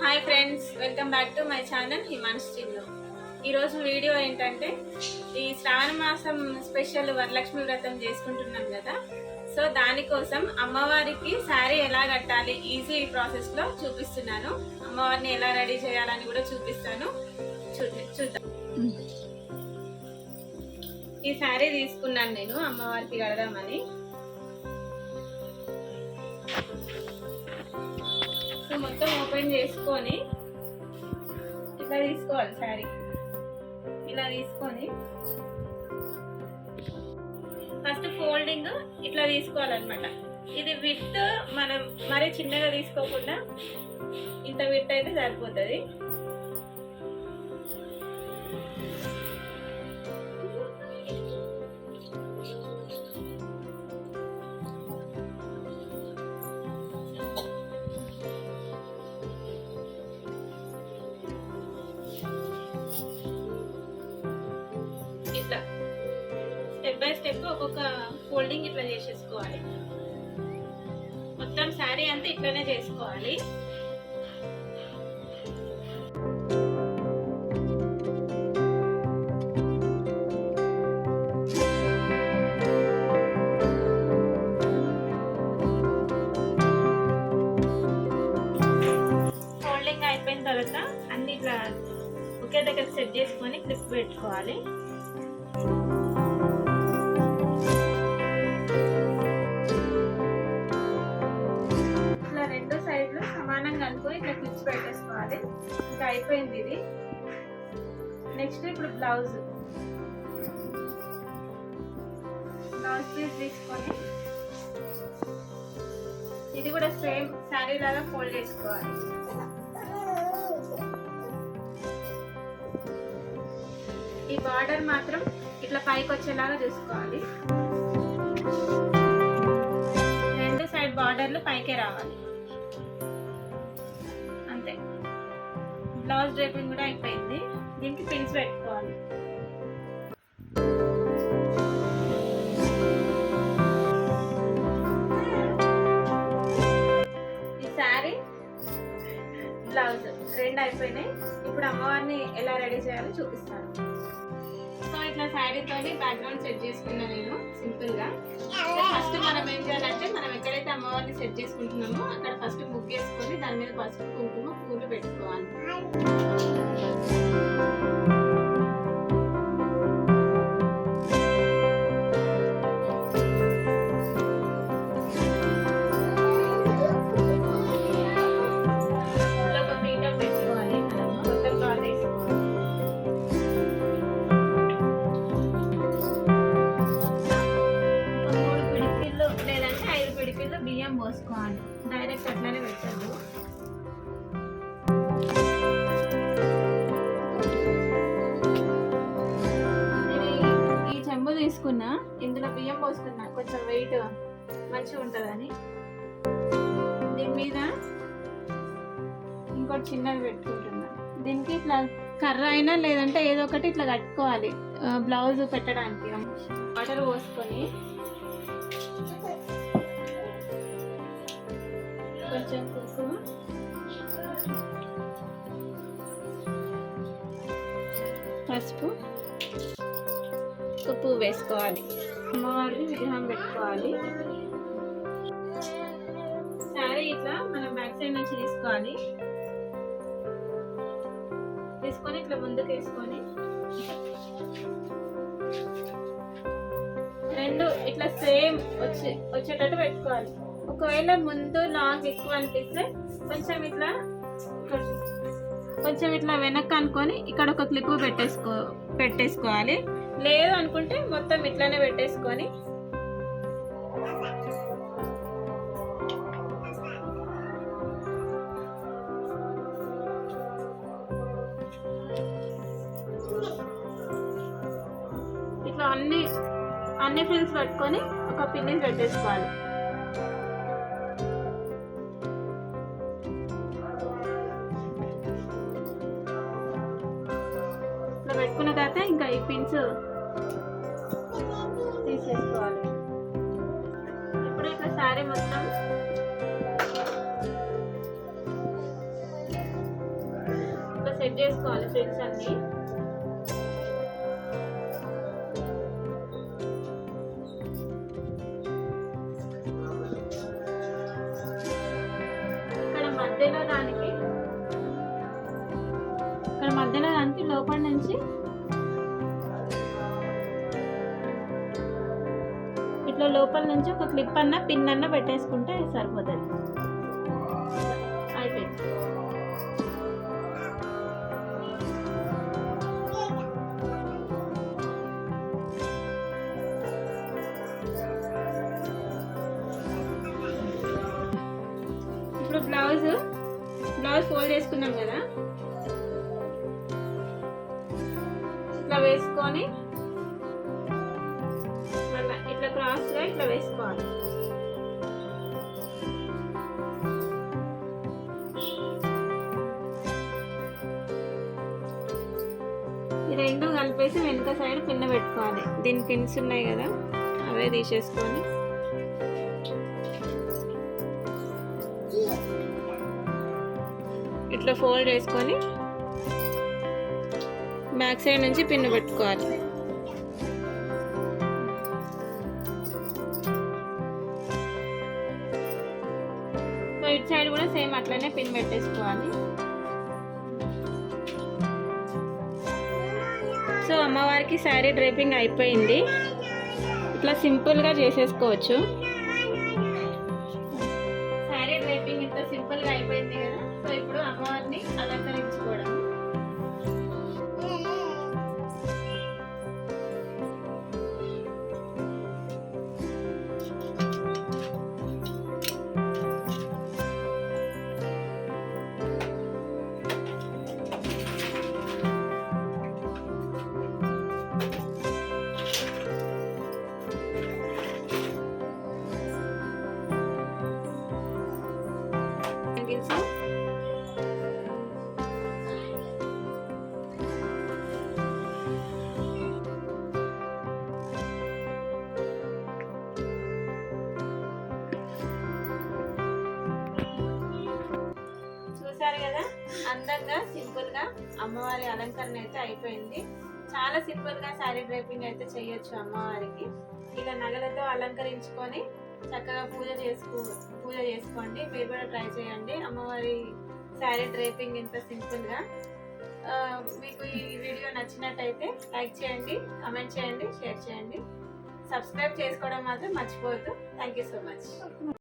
Hi friends welcome back to my channel Himans Chinnu ఈరోజు video ఏంటంటే ఈ శ్రావణ మాసం స్పెషల్ వరలక్ష్మి వ్రతం చేసుకుంటున్నాం కదా. సో దానికోసం అమ్మవారికి శారీ ఎలా కట్టాలి ఈజీ ప్రాసెస్లో చూపిస్తున్నాను. అమ్మవారిని ఎలా రెడీ చేయాలని కూడా చూపిస్తాను. చూద్దాం చూద్దాం. ఈ శారీ తీసుకున్నాను నేను అమ్మవారికి కడదామని. ఓపెన్ చేసుకొని ఇట్లా తీసుకోవాలి శారీ. ఇలా తీసుకొని ఫస్ట్ ఫోల్డింగ్ ఇట్లా తీసుకోవాలన్నమాట. ఇది విత్ మనం మరీ చిన్నగా తీసుకోకుండా ఇంత విత్ అయితే సరిపోతుంది. ఒక ఫోల్డింగ్ ఇట్లా చేసేసుకోవాలి. మొత్తం శారీ అంతా ఇట్లనే చేసుకోవాలి. ఫోల్డింగ్ అయిపోయిన తర్వాత అన్ని ఇట్లా ఒకే దగ్గర సెట్ చేసుకొని క్లిప్ పెట్టుకోవాలి. అనుకొని ఇట్లా క్లిప్స్ పెట్టేసుకోవాలి. ఇంకా అయిపోయింది ఇది. నెక్స్ట్ ఇప్పుడు బ్లౌజ్ బ్లౌజ్ పీస్ తీసుకొని ఇది కూడా సేమ్ శారీ లాగా ఫోల్డ్ చేసుకోవాలి. ఈ బార్డర్ మాత్రం ఇట్లా పైకి వచ్చేలాగా చూసుకోవాలి. రెండు సైడ్ బార్డర్లు పైకే రావాలి. బ్లౌజ్ డ్రైపింగ్ కూడా అయిపోయింది. దీనికి పిన్స్ పెట్టుకోవాలి. ఈ శారీ బ్లౌజ్ రెండు అయిపోయినాయి. ఇప్పుడు అమ్మవారిని ఎలా రెడీ చేయాలో చూపిస్తాను. సో ఇట్లా శారీతో బ్యాక్గ్రౌండ్ సెట్ చేసుకున్నా నేను సింపుల్గా ఫస్ట్ మనం ఏం చేయాలంటే మనం ఎక్కడైతే అమ్మవారిని సెట్ చేసుకుంటున్నామో అక్కడ ఫస్ట్ బుక్ చేసుకొని మీద పసుపు కుంకుమ పూలు పెట్టుకోవాలి. కొంచెం వెయిట్ మంచిగా ఉంటుందని. దీని మీద ఇంకోటి చిన్నది పెట్టుకుంటున్నా. దీనికి ఇట్లా కర్ర అయినా లేదంటే ఏదో ఒకటి ఇట్లా కట్టుకోవాలి. బ్లౌజ్ పెట్టడానికి. వాటర్ పోసుకొని కొంచెం కుంకుమ. పసుపు. ఒక వేసుకోవాలి. అమ్మవారిని విగ్రహం పెట్టుకోవాలి. శారీ ఇట్లా మనం బ్యాక్ సైడ్ నుంచి తీసుకోవాలి. తీసుకొని ఇట్లా ముందుకు వేసుకొని. రెండు ఇట్లా సేమ్ వచ్చి వచ్చేటట్టు పెట్టుకోవాలి. ఒకవేళ ముందు లాంగ్ ఎక్కువ అనిపిస్తే కొంచెం ఇట్లా కొంచెం ఇట్లా వెనక్కి అనుకొని ఇక్కడ ఒక క్లిప్ పెట్టేసుకో పెట్టేసుకోవాలి. లేదు అనుకుంటే మొత్తం ఇట్లానే పెట్టేసుకొని. ఇట్లా అన్ని అన్ని ఫ్రిల్స్ పెట్టుకొని ఒక పిన్ని పెట్టేసుకోవాలి. పెట్టుకున్న తర్వాత ఇంకా ఈ పిన్స్ తీసేసుకోవాలి. ఇప్పుడు ఇట్లా శారీ మొత్తం సెట్ చేసుకోవాలి పిన్స్ అన్ని. మధ్యలో దానికి ఇక్కడ మధ్యలో దానికి లోపల నుంచి ఇట్లా లోపల నుంచి ఒక క్లిప్ అన్న పిన్ అన్న పెట్టేసుకుంటే సరిపోతుంది. అయిపోయింది. ఇప్పుడు బ్లౌజ్ బ్లౌజ్ ఫోల్డ్ చేసుకున్నాం కదా. ఇట్లా వేసుకొని మళ్ళా ఇట్లా వేసుకోవాలి రెండు కలిపేసి వెనుక సైడ్ పిన్న పెట్టుకోవాలి. దీని పిన్స్ ఉన్నాయి కదా అవే తీసేసుకొని. ఇట్లా ఫోల్డ్ చేసుకొని బ్యాక్ సైడ్ నుంచి పిన్ను పెట్టుకోవాలి. ఇటు సైడ్ కూడా సేమ్ అట్లనే పిన్ పెట్టేసుకోవాలి. సో అమ్మవారికి శారీ డ్రైపింగ్ అయిపోయింది. ఇట్లా సింపుల్గా చేసేసుకోవచ్చు. శారీ డ్రైపింగ్ ఇంత సింపుల్గా అయిపోయింది కదా. సో ఇప్పుడు అమ్మవారిని అలంకరించుకోవడం. బ్యాంగిల్స్ చూసారు కదా? అందంగా సింపుల్గా అమ్మవారి అలంకరణ అయితే అయిపోయింది. చాలా సింపుల్గా శారీ డ్రైపింగ్ అయితే చేయొచ్చు అమ్మవారికి. ఇలా నగలతో అలంకరించుకొని చక్కగా పూజ చేసుకో పూజ చేసుకోండి. మీరు కూడా ట్రై చేయండి. అమ్మవారి శారీ డ్రైపింగ్ ఇంత సింపుల్గా. మీకు ఈ వీడియో నచ్చినట్టయితే లైక్ చేయండి కమెంట్ చేయండి షేర్ చేయండి. సబ్స్క్రైబ్ చేసుకోవడం మాత్రం మర్చిపోవద్దు. Thank you so much.